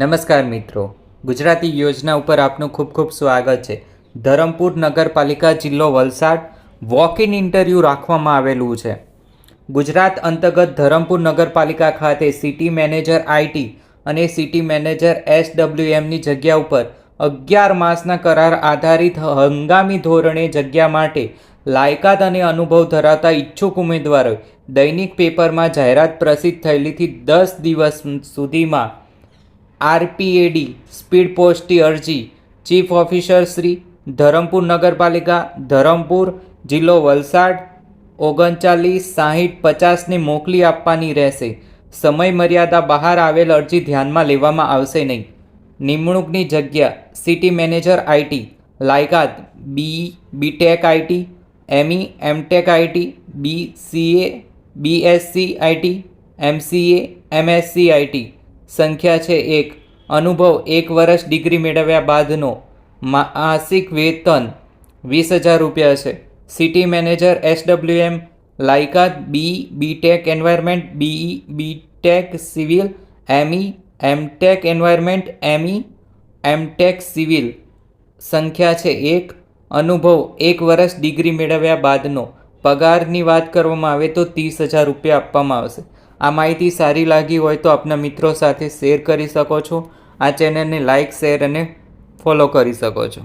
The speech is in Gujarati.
નમસ્કાર મિત્રો. ગુજરાતી યોજના ઉપર આપનું ખૂબ ખૂબ સ્વાગત છે. ધરમપુર નગરપાલિકા જિલ્લો વલસાડ વોક ઇન ઇન્ટરવ્યૂ રાખવામાં આવેલું છે. ગુજરાત અંતર્ગત ધરમપુર નગરપાલિકા ખાતે સિટી મેનેજર આઈટી અને સિટી મેનેજર એસડબ્લ્યુએમની જગ્યા ઉપર અગિયાર માસના કરાર આધારિત હંગામી ધોરણે જગ્યા માટે લાયકાત અને અનુભવ ધરાવતા ઈચ્છુક ઉમેદવારોએ દૈનિક પેપરમાં જાહેરાત પ્રસિદ્ધ થયેલીથી દસ દિવસ સુધીમાં આરપીએડી, સ્પીડ પોસ્ટની અરજી, ચીફ ઓફિસર શ્રી, ધરમપુર નગરપાલિકા, ધરમપુર, જિલ્લો વલસાડ, ઓગણચાલીસ, સાહીઠ, પચાસને મોકલી આપવાની રહેશે. સમય મર્યાદા બહાર આવેલ અરજી ધ્યાનમાં લેવામાં આવશે નહીં. નિમણૂકની જગ્યા, સિટી મેનેજર આઈટી લાયકાત, B, BTech IT ME MTech IT B CA BSc IT MCA MSc IT સંખ્યા છે એક. અનુભવ એક વર્ષ ડિગ્રી મેળવ્યા બાદનો માસિક વેતન વીસ હજાર રૂપિયા છે. સિટી મેનેજર એસડબ્લ્યુએમ, લાયકાત B, BTech environment, BE, BTech civil, ME, MTech environment, ME, MTech civil. સંખ્યા છે એક. અનુભવ એક વર્ષ ડિગ્રી મેળવ્યા બાદનો. પગારની વાત કરવામાં આવે તો ત્રીસ હજાર રૂપિયા આપવામાં આવશે. આ માહિતી સારી લાગી હોય તો આપના મિત્રો સાથે શેર કરી શકો છો. આ ચેનલને લાઇક શેર અને ફોલો કરી શકો છો.